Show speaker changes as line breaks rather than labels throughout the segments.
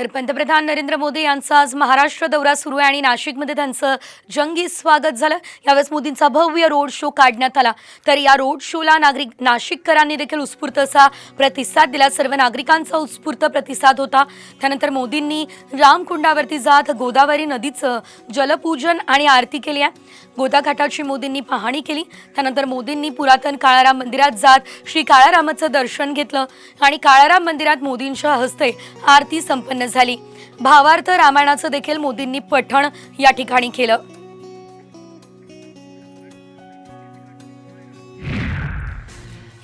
तर पंतप्रधान नरेंद्र मोदी यांचा आज महाराष्ट्र दौरा सुरू आहे आणि नाशिकमध्ये त्यांचं जंगी स्वागत झालं. यावेळेस मोदींचा भव्य रोड शो काढण्यात आला. तर या रोड शोला नागरिक नाशिककरांनी देखील उत्स्फूर्त असा प्रतिसाद दिला. सर्व नागरिकांचा उत्स्फूर्त प्रतिसाद होता. त्यानंतर मोदींनी रामकुंडावरती जात गोदावरी नदीचं जलपूजन आणि आरती केली आहे. गोदाघाटाची मोदींनी पाहणी केली. त्यानंतर मोदींनी पुरातन काळाराम मंदिरात जात श्री काळारामाचं दर्शन घेतलं आणि काळाराम मंदिरात मोदींच्या हस्ते आरती संपन्न झाली. भावार्थ रामायणाचं देखील मोदींनी पठण या ठिकाणी केलं.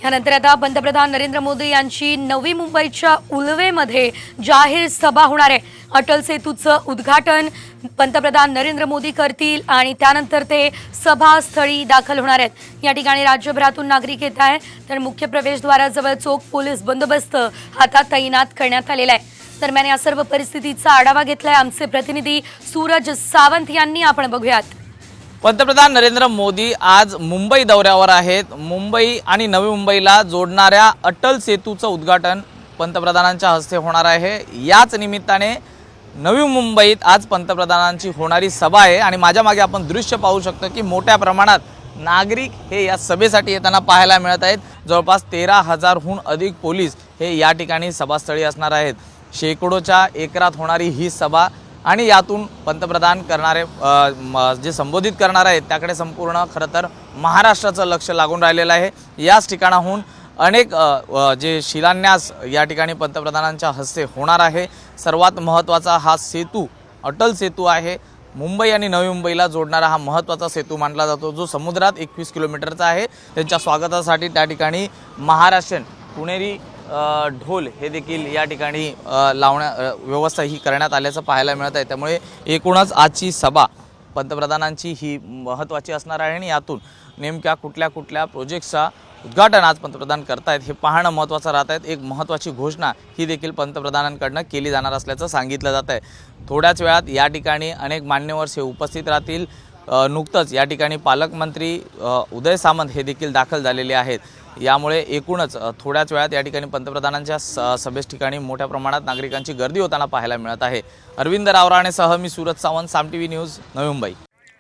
यानंतर आता पंतप्रधान नरेंद्र मोदी यांची नवी मुंबईच्या उलवेमध्ये जाहीर सभा होणार आहे. अटल सेतूचं उद्घाटन पंतप्रधान नरेंद्र मोदी करतील आणि त्यानंतर ते सभास्थळी दाखल होणार आहेत. या ठिकाणी राज्यभरातून नागरिक येत आहे तर मुख्य प्रवेशद्वाराजवळ चोख पोलीस बंदोबस्त आता तैनात करण्यात आलेला आहे. दरम्यान या सर्व परिस्थितीचा आढावा घेतलाय आमचे प्रतिनिधी सूरज सावंत यांनी. आपण बघूयात.
पंतप्रधान नरेंद्र मोदी आज मुंबई दौऱ्यावर आहेत. मुंबई आणि नवी मुंबईला जोडणाऱ्या अटल सेतूचं उद्घाटन पंतप्रधानांच्या हस्ते होणार आहे. याच निमित्ताने नवी मुंबईत आज पंतप्रधानांची होणारी सभा आहे. आणि माझ्या मागे आपण दृश्य पाहू शकतो की मोठ्या प्रमाणात नागरिक हे या सभेसाठी येताना पाहायला मिळत आहेत. जवळपास तेरा हजारहून अधिक पोलीस हे या ठिकाणी सभास्थळी असणार आहेत. शेकडोच्या एकरात होणारी ही सभा आणि यातून पंतप्रधान करणारे म, जे संबोधित करणार आहेत त्याकडे संपूर्ण खरं तर महाराष्ट्राचं लक्ष लागून राहिलेलं आहे. याच ठिकाणाहून अनेक जे शिलान्यास या ठिकाणी पंतप्रधानांच्या हस्ते होणार आहे. सर्वात महत्त्वाचा हा सेतू अटल सेतू आहे. मुंबई आणि नवी मुंबईला जोडणारा हा महत्त्वाचा सेतू मानला जातो जो समुद्रात एकवीस किलोमीटरचा आहे. त्यांच्या स्वागतासाठी त्या ठिकाणी महाराष्ट्रीयन पुणेरी ढोल हे देखील या ठिकाणी लावण्या व्यवस्था ही करण्यात आल्याचं पाहायला मिळत आहे त्यामुळे एकूणच आजची सभा पंतप्रधानांची ही महत्त्वाची असणार आहे आणि यातून नेमक्या कुठल्या कुठल्या प्रोजेक्टचा उद्घाटन आज पंतप्रधान करतायत हे पाहणं महत्त्वाचं राहत आहेत एक महत्त्वाची घोषणा ही देखील पंतप्रधानांकडनं केली जाणार असल्याचं सांगितलं जात आहे थोड्याच वेळात या ठिकाणी अनेक मान्यवर हे उपस्थित राहतील. नुकतंच या ठिकाणी पालकमंत्री उदय सामंत हे देखील दाखल झालेले आहेत. यामुळे एकूणच थोड्याच वेळात या ठिकाणी पंतप्रधानांच्या स सभेस ठिकाणी मोठ्या प्रमाणात नागरिकांची गर्दी होताना पाहायला मिळत आहे. अरविंद रावराणेसह मी Suraj Sawant Saam T V news Navi Mumbai.